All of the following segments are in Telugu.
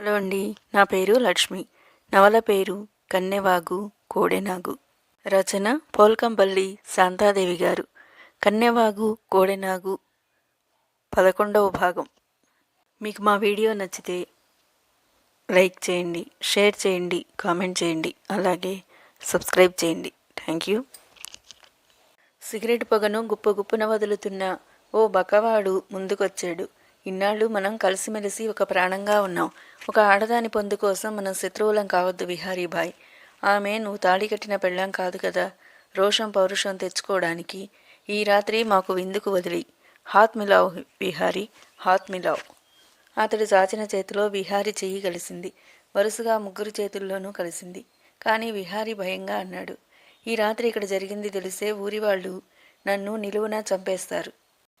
హలో అండి నా పేరు లక్ష్మి. నవల పేరు కన్నెవాగు కోడెనాగు. రచన పోల్కంపల్లి శాంతాదేవి గారు. కన్నెవాగు కోడెనాగు పదకొండవ భాగం. మీకు మా వీడియో నచ్చితే లైక్ చేయండి షేర్ చేయండి కామెంట్ చేయండి అలాగే సబ్స్క్రైబ్ చేయండి. Thank you. సిగరెట్ పొగను గుప్ప గుప్పున వదులుతున్న ఓ బకవాడు ముందుకొచ్చాడు. ఇన్నాళ్ళు మనం కలిసిమెలిసి ఒక ప్రాణంగా ఉన్నాం. ఒక ఆడదాని పొందు కోసం మనం శత్రువులం కావద్దు విహారీభాయ్ ఆమె నువ్వు తాళి కట్టిన పెళ్ళాం కాదు కదా. రోషం పౌరుషం తెచ్చుకోవడానికి. ఈ రాత్రి మాకు విందుకు వదిలి. హాత్ మిలావ్ విహారీ హాత్ మిలావ్. అతడు చాచిన చేతిలో విహారి చెయ్యి కలిసింది. వరుసగా ముగ్గురు చేతుల్లోనూ కలిసింది. కానీ విహారి భయంగా అన్నాడు. ఈ రాత్రి ఇక్కడ జరిగింది తెలిసే ఊరి వాళ్ళు నన్ను నిలువునా చంపేస్తారు.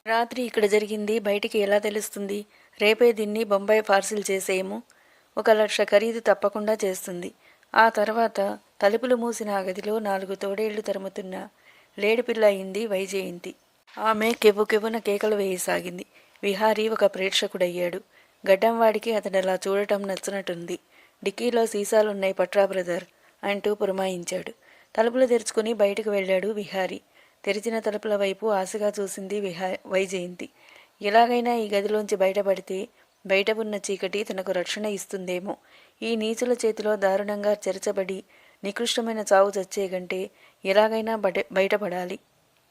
రాత్రి ఇక్కడ జరిగింది బయటికి ఎలా తెలుస్తుంది? రేపే దీన్ని బొంబాయి పార్సిల్ చేసేయము. ఒక లక్ష ఖరీదు తప్పకుండా చేస్తుంది. ఆ తర్వాత తలుపులు మూసిన ఆ గదిలో నాలుగు తోడేళ్ళు తరుముతున్న లేడిపిల్ల అయింది వైజయంతి. ఆమె కెవ్వు కెవ్వున కేకలు వేయసాగింది. విహారీ ఒక ప్రేక్షకుడయ్యాడు. గడ్డంవాడికి అతను అలా చూడటం నచ్చినట్టుంది. డిక్కీలో సీసాలున్నాయి పట్రా బ్రదర్ అంటూ పురమాయించాడు. తలుపులు తెరుచుకుని బయటకు వెళ్ళాడు విహారీ. తెరిచిన తలుపుల వైపు ఆశగా చూసింది విహా వైజయంతి. ఎలాగైనా ఈ గదిలోంచి బయటపడితే బయట ఉన్న చీకటి తనకు రక్షణ ఇస్తుందేమో. ఈ నీచుల చేతిలో దారుణంగా చెరచబడి నికృష్టమైన చావు చచ్చే కంటే ఎలాగైనా బట బయటపడాలి.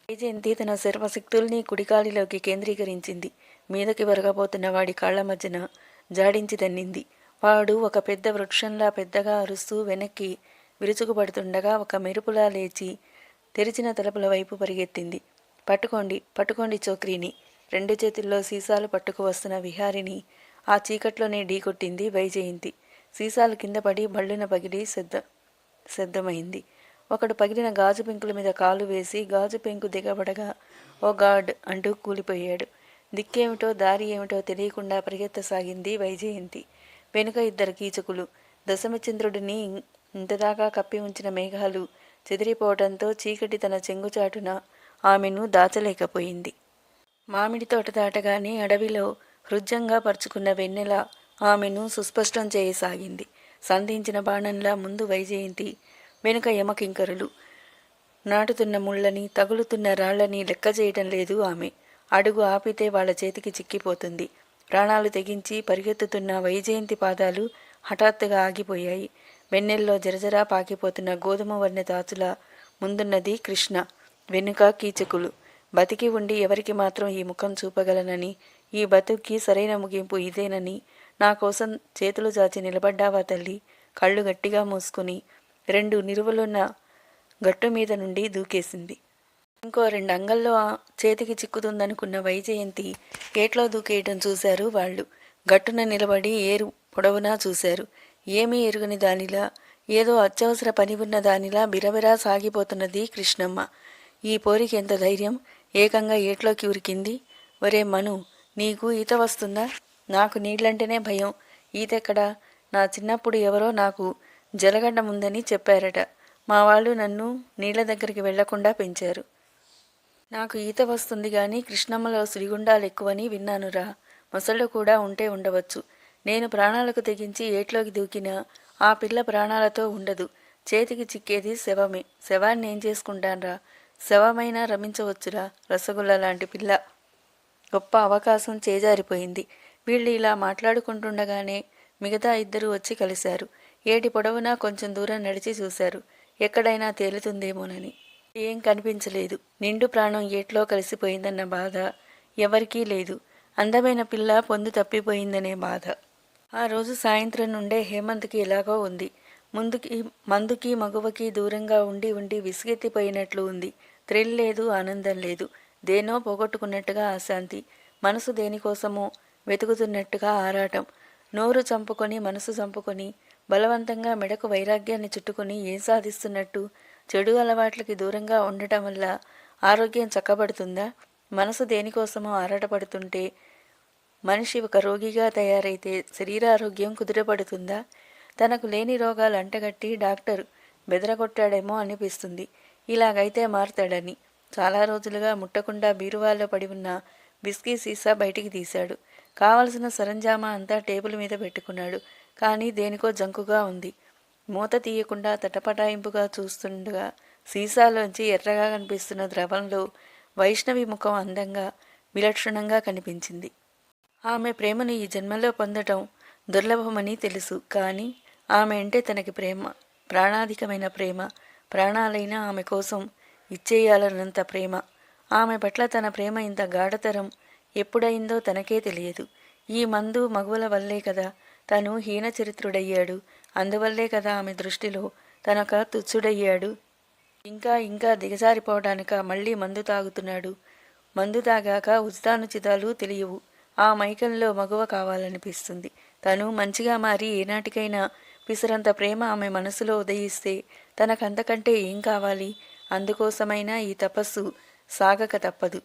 వైజయంతి తన సర్వశక్తుల్ని కుడికాలిలోకి కేంద్రీకరించింది. మీదకి వరగబోతున్న వాడి కాళ్ళ మధ్యన జాడించి తన్నింది. వాడు ఒక పెద్ద వృక్షంలా పెద్దగా అరుస్తూ వెనక్కి విరుచుకుపడుతుండగా ఒక మెరుపులా లేచి తెరిచిన తలుపుల వైపు పరిగెత్తింది. పట్టుకోండి పట్టుకోండి చోక్రీని. రెండు చేతుల్లో సీసాలు పట్టుకు వస్తున్న విహారిని ఆ చీకట్లోనే ఢీకొట్టింది వైజయంతి. సీసాలు కింద పడి బళ్ళున పగిలి సిద్ధ సిద్ధమైంది ఒకడు పగిలిన గాజు పెంకుల మీద కాలు వేసి గాజు పెంకు దిగబడగా ఓ గాడ్ అంటూ కూలిపోయాడు. దిక్కేమిటో దారి ఏమిటో తెలియకుండా పరిగెత్తసాగింది వైజయంతి. వెనుక ఇద్దరు కీచకులు. దశమచంద్రుడిని ఇంతదాకా కప్పి ఉంచిన మేఘాలు చెదిరిపోవడంతో చీకటి తన చెంగుచాటున ఆమెను దాచలేకపోయింది. మామిడి తోట దాటగానే అడవిలో హృద్యంగా పరుచుకున్న వెన్నెల ఆమెను సుస్పష్టం చేయసాగింది. సంధించిన బాణంలా ముందు వైజయంతి వెనుక యమకింకరులు. నాటుతున్న ముళ్ళని తగులుతున్న రాళ్ళని లెక్క చేయటం లేదు ఆమె. అడుగు ఆపితే వాళ్ళ చేతికి చిక్కిపోతుంది. ప్రాణాలు తెగించి పరిగెత్తుతున్న వైజయంతి పాదాలు హఠాత్తుగా ఆగిపోయాయి. వెన్నెల్లో జరజరా పాకిపోతున్న గోధుమ వర్ణ దాచుల ముందున్నది కృష్ణ. వెనుక కీచకులు. బతికి ఉండి ఎవరికి మాత్రం ఈ ముఖం చూపగలనని ఈ బతుక్కి సరైన ముగింపు ఇదేనని నా కోసం చేతులు చాచి నిలబడ్డావా తల్లి? కళ్ళు గట్టిగా మూసుకుని రెండు నిరువలున్న గట్టు మీద నుండి దూకేసింది. ఇంకో రెండు అంగల్లో చేతికి చిక్కుతుందనుకున్న వైజయంతి ఏట్లో దూకేయటం చూశారు వాళ్ళు. గట్టున నిలబడి ఏరు పొడవునా చూశారు. ఏమీ ఎరుగని దానిలా ఏదో అత్యవసర పని ఉన్న దానిలా బిరబిరా సాగిపోతున్నది కృష్ణమ్మ. ఈ పోరికి ఎంత ధైర్యం? ఏకంగా ఏట్లోకి ఉరికింది. ఒరే మను నీకు ఈత వస్తుందా? నాకు నీళ్ళంటేనే భయం. ఈతెక్కడా? నా చిన్నప్పుడు ఎవరో నాకు జలగడ్డ ఉందని చెప్పారట. మా వాళ్ళు నన్ను నీళ్ళ దగ్గరికి వెళ్ళకుండా పెంచారు. నాకు ఈత వస్తుంది కానీ కృష్ణమ్మలో సుడిగుండాలు ఎక్కువని విన్నానురా. మొసళ్ళు కూడా ఉంటే ఉండవచ్చు. నేను ప్రాణాలకు తెగించి ఏట్లోకి దూకినా ఆ పిల్ల ప్రాణాలతో ఉండదు. చేతికి చిక్కేది శవమే. శవాన్ని ఏం చేసుకుంటాన్రా? శవమైనా రమించవచ్చురా? రసగుల్ల లాంటి పిల్ల. గొప్ప అవకాశం చేజారిపోయింది. వీళ్ళు ఇలా మాట్లాడుకుంటుండగానే మిగతా ఇద్దరు వచ్చి కలిశారు. ఏటి పొడవునా కొంచెం దూరం నడిచి చూశారు. ఎక్కడైనా తేలుతుందేమోనని. ఏం కనిపించలేదు. నిండు ప్రాణం ఏట్లో కలిసిపోయిందన్న బాధ ఎవరికీ లేదు. అందమైన పిల్ల పొందు తప్పిపోయిందనే బాధ. ఆ రోజు సాయంత్రం నుండే హేమంత్కి ఎలాగో ఉంది. ముందుకి మందుకి మగువకి దూరంగా ఉండి ఉండి విసిగెత్తిపోయినట్లు ఉంది. థ్రిల్ లేదు ఆనందం లేదు. దేనో పోగొట్టుకున్నట్టుగా అశాంతి. మనసు దేనికోసమో వెతుకుతున్నట్టుగా ఆరాటం. నోరు చంపుకొని మనసు చంపుకొని బలవంతంగా మెడకు వైరాగ్యాన్ని చుట్టుకొని ఏం సాధిస్తున్నట్టు? చెడు అలవాట్లకి దూరంగా ఉండటం వల్ల ఆరోగ్యం చక్కబడుతుందా? మనసు దేనికోసమో ఆరాటపడుతుంటే మనిషి ఒక రోగిగా తయారైతే శరీరారోగ్యం కుదురపడుతుందా? తనకు లేని రోగాలు అంటగట్టి డాక్టర్ బెదరగొట్టాడేమో అనిపిస్తుంది. ఇలాగైతే మారుతాడని. చాలా రోజులుగా ముట్టకుండా బీరువాల్లో పడి ఉన్న బిస్కీ సీసా బయటికి తీశాడు. కావలసిన సరంజామా అంతా టేబుల్ మీద పెట్టుకున్నాడు. కానీ దేనికో జంకుగా ఉంది. మూత తీయకుండా తటపటాయింపుగా చూస్తుండగా సీసాలోంచి ఎర్రగా కనిపిస్తున్న ద్రవంలో వైష్ణవి ముఖం అందంగా విలక్షణంగా కనిపించింది. ఆమె ప్రేమను ఈ జన్మలో పొందటం దుర్లభమని తెలుసు. కానీ ఆమె అంటే తనకి ప్రేమ ప్రాణాధికమైన ప్రేమ ప్రాణాలైన ఆమె కోసం ఇచ్చేయాలన్నంత ప్రేమ. ఆమె పట్ల తన ప్రేమ ఇంత గాఢతరం ఎప్పుడైందో తనకే తెలియదు. ఈ మందు మగువల వల్లే కదా తను హీనచరిత్రుడయ్యాడు అందువల్లే కదా ఆమె దృష్టిలో తనొక తుచ్చుడయ్యాడు. ఇంకా ఇంకా దిగజారిపోవడానిక మళ్ళీ మందు తాగుతున్నాడు. మందు తాగాక ఉచితానుచితాలు తెలియవు. ఆ మైకంలో మగువ కావాలనిపిస్తుంది. తను మంచిగా మారి ఏనాటికైనా పిసరంత ప్రేమ ఆమె మనసులో ఉదయిస్తే తనకంతకంటే ఏం కావాలి? అందుకోసమైనా ఈ తపస్సు సాగక తప్పదు.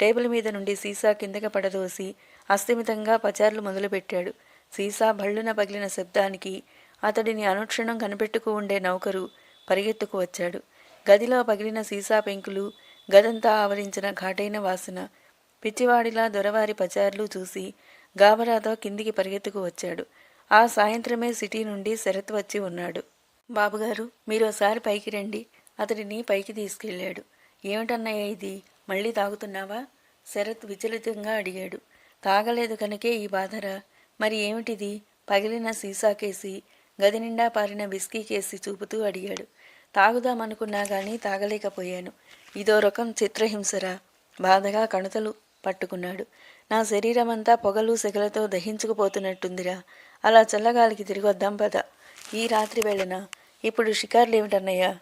టేబుల్ మీద నుండి సీసా కిందకి పడదోసి అస్థిమితంగా పచార్లు మొదలుపెట్టాడు. సీసా భళ్ళున పగిలిన శబ్దానికి అతడిని అనుక్షణం కనిపెట్టుకు ఉండే నౌకరు పరిగెత్తుకు వచ్చాడు. గదిలో పగిలిన సీసా పెంకులు గదంతా ఆవరించిన ఘాటైన వాసన పిచ్చివాడిలా దొరవారి పచార్లు చూసి గాబరాతో కిందికి పరిగెత్తుకు వచ్చాడు. ఆ సాయంత్రమే సిటీ నుండి శరత్ వచ్చి ఉన్నాడు. బాబుగారు మీరు ఒకసారి పైకి రండి. అతడిని పైకి తీసుకెళ్ళాడు. ఏమిటన్నయ్య ఇది? మళ్ళీ తాగుతున్నావా? శరత్ విచలితంగా అడిగాడు. తాగలేదు కనుకే ఈ బాధరా. మరి ఏమిటిది? పగిలిన సీసా కేసి గది నిండా పారిన విస్కీ కేసి చూపుతూ అడిగాడు. తాగుదామనుకున్నా గాని తాగలేకపోయాను. ఇదో రకం చిత్రహింసరా. బాధగా కణతలు పట్టుకున్నాడు. నా శరీరమంతా పొగలు సెగలతో దహించుకుపోతున్నట్టుందిరా. అలా చల్లగాలికి తిరిగొద్దాం పద. ఈ రాత్రి వెళ్ళనా? ఇప్పుడు షికార్లు ఏమిటన్నయ్యా?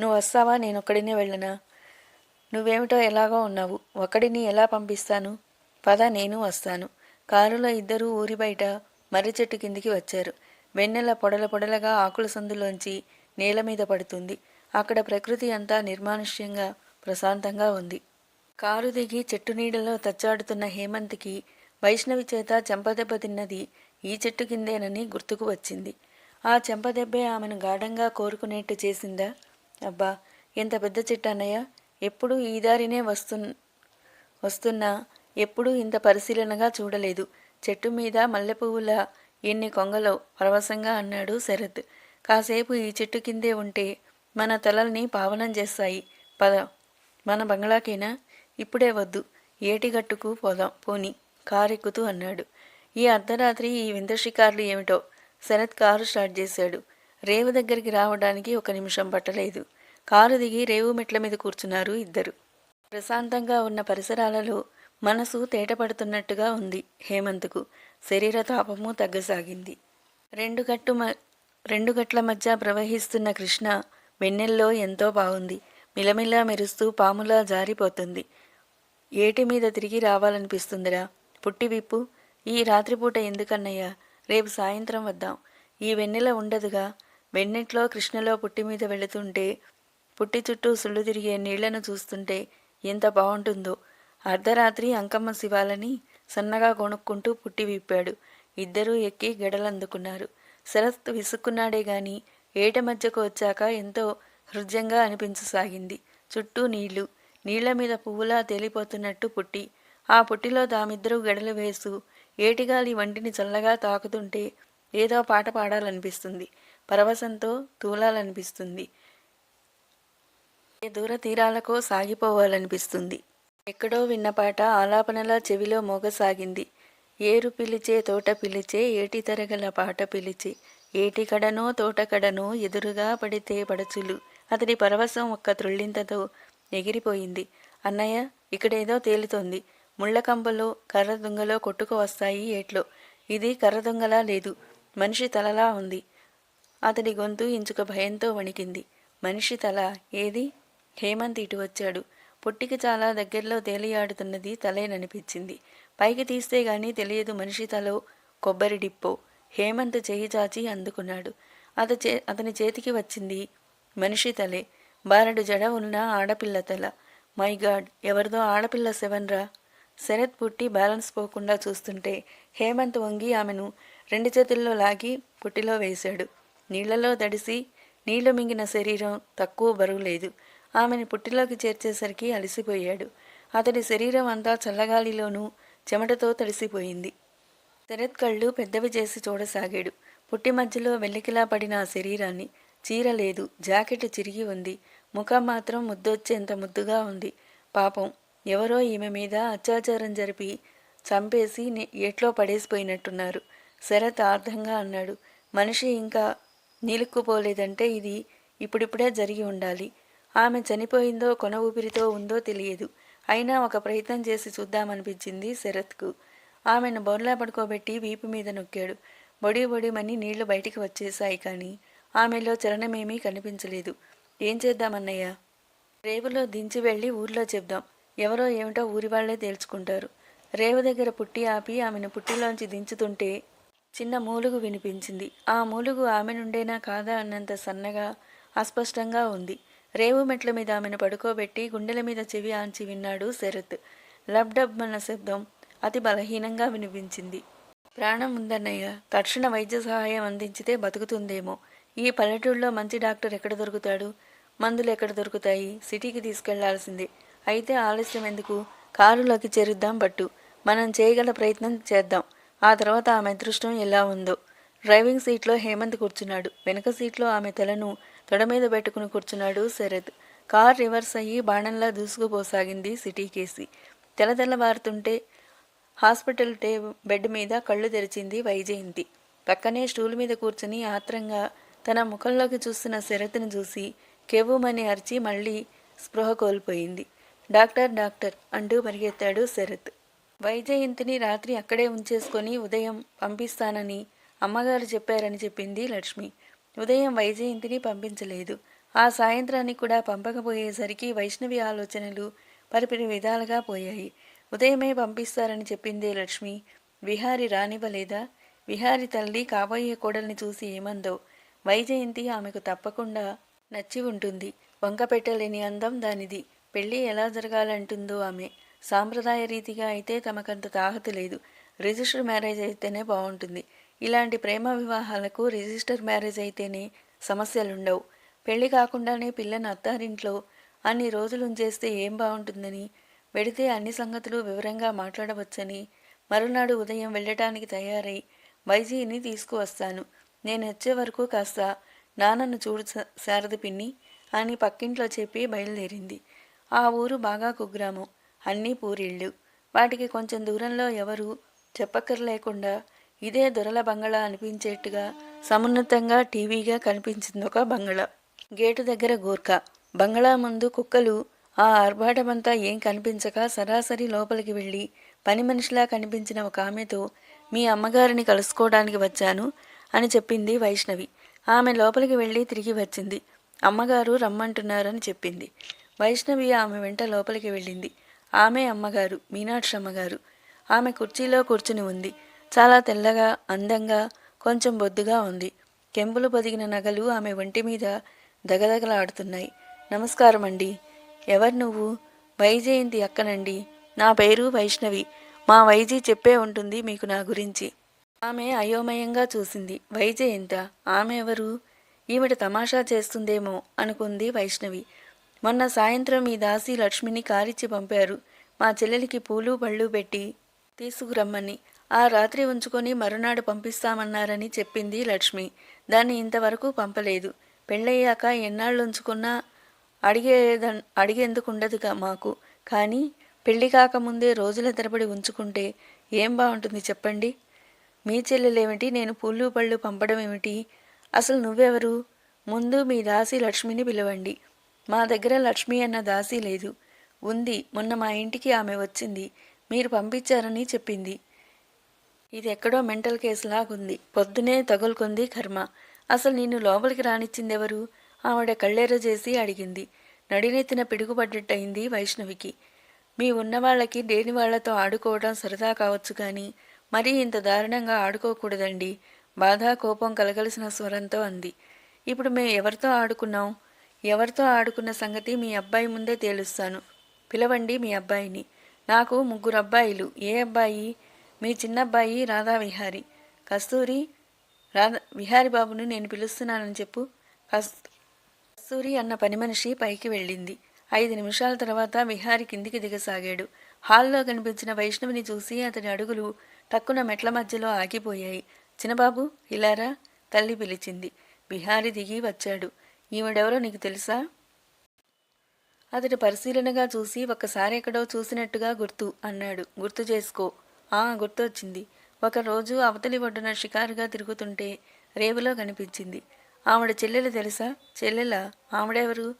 నువ్వు వస్తావా? నేను ఒక్కడినే వెళ్ళనా? నువ్వేమిటో ఎలాగో ఉన్నావు. ఒక్కడిని ఎలా పంపిస్తాను? పద నేను వస్తాను. కారులో ఇద్దరూ ఊరి బయట మర్రి చెట్టు కిందికి వచ్చారు. వెన్నెల పొడల పొడలగా ఆకుల సందులోంచి నేల మీద పడుతుంది. అక్కడ ప్రకృతి అంతా నిర్మానుష్యంగా ప్రశాంతంగా ఉంది. కారు దిగి చెట్టు నీడలో తచ్చాడుతున్న హేమంత్కి వైష్ణవి చేత చెంపదెబ్బ తిన్నది ఈ చెట్టు కిందేనని గుర్తుకు వచ్చింది. ఆ చెంపదెబ్బే ఆమెను గాఢంగా కోరుకునేట్టు చేసిందా? అబ్బా ఎంత పెద్ద చెట్టు అన్నయ్య! ఎప్పుడు ఈ దారినే వస్తు వస్తున్నా ఎప్పుడూ ఇంత పరిశీలనగా చూడలేదు. చెట్టు మీద మల్లెపువ్వుల ఎన్ని కొంగలో పరవశంగా అన్నాడు శరత్. కాసేపు ఈ చెట్టు కిందే ఉంటే మన తలల్ని పావనం చేస్తాయి. పద మన బంగ్లాకేనా? ఇప్పుడే వద్దు ఏటిగట్టుకు పోదాం పోని కారెక్కుతూ అన్నాడు. ఈ అర్ధరాత్రి ఈ వింత షికార్లు ఏమిటో శరత్ కారు స్టార్ట్ చేశాడు. రేవు దగ్గరికి రావడానికి ఒక నిమిషం పట్టలేదు. కారు దిగి రేవు మెట్ల మీద కూర్చున్నారు ఇద్దరు. ప్రశాంతంగా ఉన్న పరిసరాలలో మనసు తేటపడుతున్నట్టుగా ఉంది హేమంత్కు. శరీర తాపము తగ్గసాగింది. రెండు గట్టు మ రెండు గట్ల మధ్య ప్రవహిస్తున్న కృష్ణ వెన్నెల్లో ఎంతో బాగుంది మిలమిలా మెరుస్తూ పాములా జారిపోతుంది. ఏటి మీద తిరిగి రావాలనిపిస్తుందిరా? పుట్టి విప్పు. ఈ రాత్రిపూట ఎందుకన్నయ్యా? రేపు సాయంత్రం వద్దాం. ఈ వెన్నెల ఉండదుగా. వెన్నెట్లో కృష్ణలో పుట్టి మీద వెళుతుంటే పుట్టి చుట్టూ సుళ్ళు తిరిగే నీళ్ళను చూస్తుంటే ఎంత బాగుంటుందో అర్ధరాత్రి అంకమ్మ శివాలని సన్నగా కొనుక్కుంటూ పుట్టి విప్పాడు. ఇద్దరూ ఎక్కి గడలందుకున్నారు. శరత్ విసుక్కున్నాడే గాని ఏట మధ్యకు వచ్చాక ఎంతో హృదయంగా అనిపించసాగింది. చుట్టూ నీళ్ళు. నీళ్ళ మీద పువ్వులా తేలిపోతున్నట్టు పుట్టి ఆ పుట్టిలో తామిద్దరూ గడలు వేస్తూ ఏటిగాలి వంటిని చల్లగా తాకుతుంటే ఏదో పాట పాడాలనిపిస్తుంది. పరవశంతో తూలాలనిపిస్తుంది. ఏ దూర తీరాలకో సాగిపోవాలనిపిస్తుంది. ఎక్కడో విన్న పాట ఆలాపనలా చెవిలో మోగసాగింది. ఏరు పిలిచే తోట పిలిచే ఏటి తరగల పాట పిలిచే ఏటి కడనో తోట కడనో ఎదురుగా పడితే పడచులు. అతడి పరవశం ఒక్క త్రుళ్ళింతతో ఎగిరిపోయింది. అన్నయ్య ఇక్కడేదో తేలుతోంది. ముళ్ళకంపలో కర్ర దుంగలో కొట్టుకు వస్తాయి ఏట్లో. ఇది కర్ర దొంగలా లేదు. మనిషి తలలా ఉంది. అతడి గొంతు ఇంచుక భయంతో వణికింది. మనిషి తల ఏది? హేమంత్ ఇటు వచ్చాడు. పొట్టికి చాలా దగ్గరలో తేలియాడుతున్నది తలేననిపించింది. పైకి తీస్తే గాని తెలియదు మనిషి తలో కొబ్బరి డిప్పో. హేమంత్ చేయి చాచి అందుకున్నాడు. అత చే అతని చేతికి వచ్చింది మనిషి తలే. బారడు జడ ఉన్న ఆడపిల్ల తల. మై గాడ్ ఎవరిదో ఆడపిల్ల సెవెన్రా శరత్ పుట్టి బ్యాలెన్స్ పోకుండా చూస్తుంటే హేమంత్ వంగి ఆమెను రెండు చేతుల్లో లాగి పుట్టిలో వేశాడు. నీళ్ళలో తడిసి నీళ్ళు మింగిన శరీరం తక్కువ బరువు లేదు. ఆమెను పుట్టిలోకి చేర్చేసరికి అలసిపోయాడు. అతడి శరీరం అంతా చల్లగాలిలోనూ చెమటతో తడిసిపోయింది. శరత్ కళ్ళు పెద్దవి చేసి చూడసాగాడు. పుట్టి మధ్యలో వెల్లికిలా పడిన ఆ శరీరాన్ని చీర లేదు. జాకెట్ చిరిగి ఉంది. ముఖం మాత్రం ముద్దొచ్చేంత ముద్దుగా ఉంది. పాపం ఎవరో ఈమె మీద అత్యాచారం జరిపి చంపేసి ఎట్లో పడేసిపోయినట్టున్నారు. శరత్ ఆర్ధంగా అన్నాడు. మనిషి ఇంకా నిలుక్కుపోలేదంటే ఇది ఇప్పుడిప్పుడే జరిగి ఉండాలి. ఆమె చనిపోయిందో కొన ఊపిరితో ఉందో తెలియదు. అయినా ఒక ప్రయత్నం చేసి చూద్దామనిపించింది శరత్కు. ఆమెను బొర్లా పడుకోబెట్టి వీపు మీద నొక్కాడు. బొడి బొడిమని నీళ్ళు బయటికి వచ్చేశాయి కానీ ఆమెలో చలనమేమీ కనిపించలేదు. ఏం చేద్దామన్నయ్య? రేవులో దించి వెళ్ళి ఊర్లో చెప్దాం. ఎవరో ఏమిటో ఊరి వాళ్ళే తేల్చుకుంటారు. రేవు దగ్గర పుట్టి ఆపి ఆమెను పుట్టిలోంచి దించుతుంటే చిన్న మూలుగు వినిపించింది. ఆ మూలుగు ఆమె నుండేనా కాదా అన్నంత సన్నగా అస్పష్టంగా ఉంది. రేవు మెట్ల మీద ఆమెను పడుకోబెట్టి గుండెల మీద చెవి ఆంచి విన్నాడు శరత్. లబ్ డబ్ అన్న శబ్దం అతి బలహీనంగా వినిపించింది. ప్రాణం ఉందన్నయ్య తక్షణ వైద్య సహాయం అందించితే బతుకుతుందేమో. ఈ పల్లెటూళ్ళలో మంచి డాక్టర్ ఎక్కడ దొరుకుతాడు? మందులు ఎక్కడ దొరుకుతాయి? సిటీకి తీసుకెళ్ళాల్సిందే. అయితే ఆలస్యం ఎందుకు? కారులోకి చేరుద్దాం బట్టు. మనం చేయగల ప్రయత్నం చేద్దాం. ఆ తర్వాత ఆమె అదృష్టం ఎలా ఉందో. డ్రైవింగ్ సీట్లో హేమంత్ కూర్చున్నాడు. వెనక సీట్లో ఆమె తలను తొడ మీద పెట్టుకుని కూర్చున్నాడు శరత్. కార్ రివర్స్ అయ్యి బాణంలా దూసుకుపోసాగింది సిటీ కేసి. తెల తెల్లవారుతుంటే హాస్పిటల్ టే బెడ్ మీద కళ్ళు తెరిచింది వైజయంతి. పక్కనే స్టూల్ మీద కూర్చుని ఆత్రంగా తన ముఖంలోకి చూస్తున్న శరత్ని చూసి కెవ్వుమని అరిచి మళ్ళీ స్పృహ కోల్పోయింది. డాక్టర్ డాక్టర్ అంటూ పరిగెత్తాడు శరత్. వైజయంతిని రాత్రి అక్కడే ఉంచేసుకొని ఉదయం పంపిస్తానని అమ్మగారు చెప్పారని చెప్పింది లక్ష్మి. ఉదయం వైజయంతిని పంపించలేదు. ఆ సాయంత్రానికి కూడా పంపకపోయేసరికి వైష్ణవి ఆలోచనలు పరిపిరి విధాలుగా పోయాయి. ఉదయమే పంపిస్తారని చెప్పిందే లక్ష్మి. విహారి రానివ్వలేదా? విహారి తల్లి కాబోయే కోడల్ని చూసి ఏమందో వైజయంతి ఆమెకు తప్పకుండా నచ్చి ఉంటుంది. వంక పెట్టలేని అందం దానిది. పెళ్ళి ఎలా జరగాలంటుందో ఆమె సాంప్రదాయ రీతిగా అయితే తమకంత తాహత లేదు. రిజిస్టర్ మ్యారేజ్ అయితేనే బాగుంటుంది ఇలాంటి ప్రేమ వివాహాలకు రిజిస్టర్ మ్యారేజ్ అయితేనే సమస్యలుండవు. పెళ్ళి కాకుండానే పిల్లని అత్తారింట్లో అన్ని రోజులు ఉంచేస్తే ఏం బాగుంటుందని వెడితే అన్ని సంగతులు వివరంగా మాట్లాడవచ్చని మరునాడు ఉదయం వెళ్ళటానికి తయారై వైజీని తీసుకువస్తాను. నేను వచ్చే వరకు కాస్త నాన్నను చూడు స- శారద పిన్ని అని పక్కింట్లో చెప్పి బయలుదేరింది. ఆ ఊరు బాగా కుగ్రామం. అన్నీ పూరిళ్ళు. వాటికి కొంచెం దూరంలో ఎవరు చెప్పక్కర్లేకుండా ఇదే దొరల బంగళా అనిపించేట్టుగా సమున్నతంగా టీవీగా కనిపించింది ఒక బంగళా. గేటు దగ్గర గోర్ఖా. బంగళా ముందు కుక్కలు ఆ ఆర్భాటమంతా ఏం కనిపించక సరాసరి లోపలికి వెళ్ళి పని మనిషిలా కనిపించిన ఒక ఆమెతో మీ అమ్మగారిని కలుసుకోవడానికి వచ్చాను. అని చెప్పింది వైష్ణవి. ఆమె లోపలికి వెళ్ళి తిరిగి వచ్చింది. అమ్మగారు రమ్మంటున్నారని చెప్పింది. వైష్ణవి ఆమె వెంట లోపలికి వెళ్ళింది. ఆమె అమ్మగారు మీనాక్షి అమ్మగారు ఆమె కుర్చీలో కూర్చుని ఉంది. చాలా తెల్లగా అందంగా కొంచెం బొద్దుగా ఉంది. కెంపులు పొదిగిన నగలు ఆమె ఒంటి మీద దగదగలాడుతున్నాయి. నమస్కారం అండి ఎవరు నువ్వు? వైజయంతి అక్కనండి. నా పేరు వైష్ణవి. మా వైజీ చెప్పే ఉంటుంది మీకు నా గురించి. ఆమె అయోమయంగా చూసింది. వైజయంత ఆమె ఎవరు? ఈవిడ తమాషా చేస్తుందేమో అనుకుంది వైష్ణవి. మొన్న సాయంత్రం ఈ దాసి లక్ష్మిని కారిచ్చి పంపారు. మా చెల్లెలికి పూలు పళ్ళు పెట్టి తీసుకురమ్మని. ఆ రాత్రి ఉంచుకొని మరునాడు పంపిస్తామన్నారని చెప్పింది లక్ష్మి. దాన్ని ఇంతవరకు పంపలేదు. పెళ్ళయ్యాక ఎన్నాళ్ళు ఉంచుకున్నా అడిగేద అడిగేందుకు ఉండదుగా మాకు. కానీ పెళ్ళి కాకముందే రోజుల తరబడి ఉంచుకుంటే ఏం బాగుంటుంది చెప్పండి? మీ చెల్లెలేమిటి? నేను పూలు పళ్ళు పంపడం ఏమిటి? అసలు నువ్వెవరు? ముందు మీ దాసి లక్ష్మిని పిలవండి. మా దగ్గర లక్ష్మి అన్న దాసి లేదు. ఉంది. మొన్న మా ఇంటికి ఆమె వచ్చింది. మీరు పంపించారని చెప్పింది. ఇది ఎక్కడో మెంటల్ కేసులాగుంది పొద్దునే తగులుకుంది కర్మ. అసలు నిన్ను లోపలికి రానిచ్చిందెవరు? ఆవిడ కళ్ళెర చేసి అడిగింది. నడినెత్తిన పిడుగుపడ్డట్టయింది వైష్ణవికి. మీ ఉన్నవాళ్ళకి దేని వాళ్ళతో ఆడుకోవడం సరదా కావచ్చు కానీ మరీ ఇంత దారుణంగా ఆడుకోకూడదండి. బాధ కోపం కలగలిసిన స్వరంతో అంది. ఇప్పుడు మేము ఎవరితో ఆడుకున్నాం? ఎవరితో ఆడుకున్న సంగతి మీ అబ్బాయి ముందే తేలుస్తాను. పిలవండి మీ అబ్బాయిని. నాకు ముగ్గురు అబ్బాయిలు. ఏ అబ్బాయి? మీ చిన్నబ్బాయి రాధా విహారి కస్తూరి రాధా విహారి బాబును నేను పిలుస్తున్నానని చెప్పు. కస్ కస్తూరి అన్న పని మనిషి పైకి వెళ్ళింది. ఐదు నిమిషాల తర్వాత విహారి కిందికి దిగసాగాడు. హాల్లో కనిపించిన వైష్ణవిని చూసి అతని అడుగులు టక్కున మెట్ల మధ్యలో ఆగిపోయాయి. చిన్నబాబు ఇలారా? తల్లి పిలిచింది. బిహారి దిగి వచ్చాడు. ఈవిడెవరో నీకు తెలుసా? అతడు పరిశీలనగా చూసి ఒక్కసారి ఎక్కడో చూసినట్టుగా గుర్తు అన్నాడు. గుర్తు చేసుకో. ఆ గుర్తొచ్చింది. ఒకరోజు అవతలి ఒడ్డున షికారుగా తిరుగుతుంటే రేవులో కనిపించింది. ఆవిడ చెల్లెలు తెలుసా? చెల్లెలా? ఆవిడెవరు?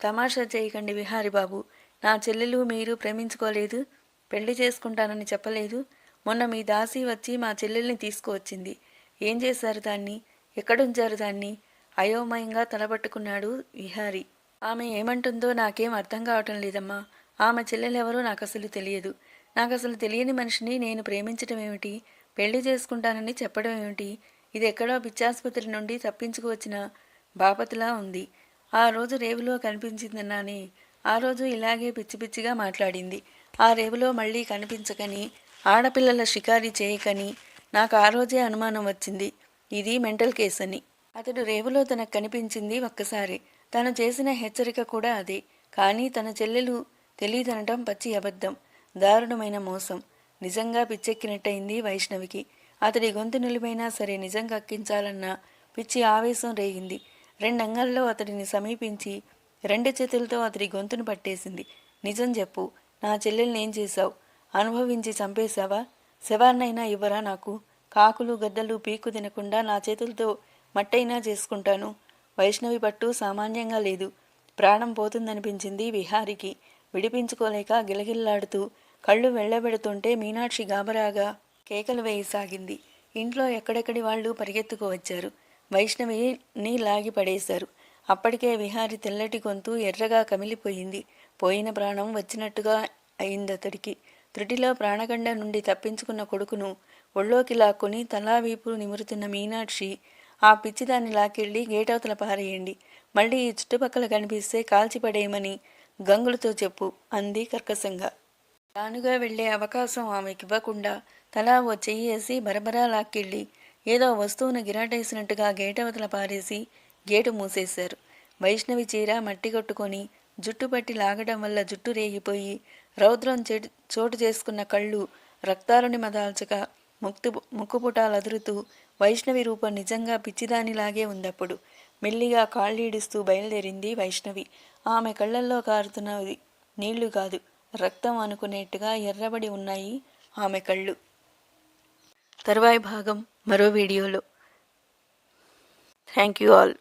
తమాషా చేయకండి విహారి బాబు. నా చెల్లెలు మీరు ప్రేమించుకోలేదు. పెళ్ళి చేసుకుంటానని చెప్పలేదు. మొన్న మీ దాసి వచ్చి మా చెల్లెల్ని తీసుకువచ్చింది. ఏం చేశారు దాన్ని? ఎక్కడుంచారు దాన్ని? అయోమయంగా తలపట్టుకున్నాడు విహారి. ఆమె ఏమంటుందో నాకేం అర్థం కావటం లేదమ్మా. ఆమె చెల్లెలెవరో నాకు అసలు తెలియదు. నాకు అసలు తెలియని మనిషిని నేను ప్రేమించటం ఏమిటి? పెళ్ళి చేసుకుంటానని చెప్పడం ఏమిటి? ఇది ఎక్కడో పిచ్చాసుపత్రి నుండి తప్పించుకువచ్చిన బాపతిలా ఉంది. ఆ రోజు రేవులో కనిపించిందన్నానే. ఆ రోజు ఇలాగే పిచ్చి పిచ్చిగా మాట్లాడింది. ఆ రేవులో మళ్ళీ కనిపించకని ఆడపిల్లల షికారీ చేయకని నాకు ఆ రోజే అనుమానం వచ్చింది. ఇది మెంటల్ కేస్ అని అతడు రేవులో తనకు కనిపించింది ఒక్కసారి. తను చేసిన హెచ్చరిక కూడా అదే. కానీ తన చెల్లెలు తెలియదనటం పచ్చి అబద్ధం. దారుణమైన మోసం. నిజంగా పిచ్చెక్కినట్టయింది వైష్ణవికి. అతడి గొంతు నిలిపైనా సరే నిజం కక్కించాలన్న పిచ్చి ఆవేశం రేగింది. రెండంగల్లో అతడిని సమీపించి రెండు చేతులతో అతడి గొంతును పట్టేసింది. నిజం చెప్పు. నా చెల్లెల్ని ఏం చేశావు? అనుభవించి చంపేశావా? శవాన్నైనా ఇవ్వరా నాకు? కాకులు గద్దలు పీకు తినకుండా నా చేతులతో మట్టైనా చేసుకుంటాను. వైష్ణవి పట్టు సామాన్యంగా లేదు. ప్రాణం పోతుందనిపించింది విహారికి. విడిపించుకోలేక గిలగిల్లాడుతూ కళ్ళు వెళ్ళబెడుతుంటే మీనాక్షి గాబరాగా కేకలు వేయసాగింది. ఇంట్లో ఎక్కడెక్కడి వాళ్ళు పరిగెత్తుకు వచ్చారు వైష్ణవిని లాగి పడేశారు. అప్పటికే విహారి తెల్లటి గొంతు ఎర్రగా కమిలిపోయింది. పోయిన ప్రాణం వచ్చినట్టుగా అయిందతడికి. త్రుటిలో ప్రాణగండ నుండి తప్పించుకున్న కొడుకును ఒళ్ళోకి లాక్కొని తలా నిమురుతున్న మీనాక్షి ఆ పిచ్చిదాన్ని లాకెళ్ళి గేటవతల పారేయండి. మళ్ళీ ఈ చుట్టుపక్కల కనిపిస్తే కాల్చిపడేయమని గంగులతో చెప్పు అంది కర్కశంగా. తానుగా వెళ్ళే అవకాశం ఆమెకివ్వకుండా తలా ఓ చెయ్యేసి వేసి బరబరా లాక్కెళ్ళి ఏదో వస్తువును గిరాటేసినట్టుగా గేటవతల పారేసి గేటు మూసేశారు. వైష్ణవి చీర మట్టి కొట్టుకొని జుట్టు పట్టి లాగడం వల్ల జుట్టు రేగిపోయి రౌద్రం చోటు చేసుకున్న కళ్ళు రక్తారుని మదాల్చక ముక్తు ముక్కుపుటాలు అదురుతూ వైష్ణవి రూపం నిజంగా పిచ్చిదానిలాగే ఉందప్పుడు. మెల్లిగా కాళ్ళీడుస్తూ బయలుదేరింది వైష్ణవి. ఆమె కళ్ళల్లో కారుతున్నది నీళ్ళు కాదు రక్తం అనుకునేట్టుగా ఎర్రబడి ఉన్నాయి ఆమె కళ్ళు. తర్వాయి భాగం మరో వీడియోలో. Thank you all.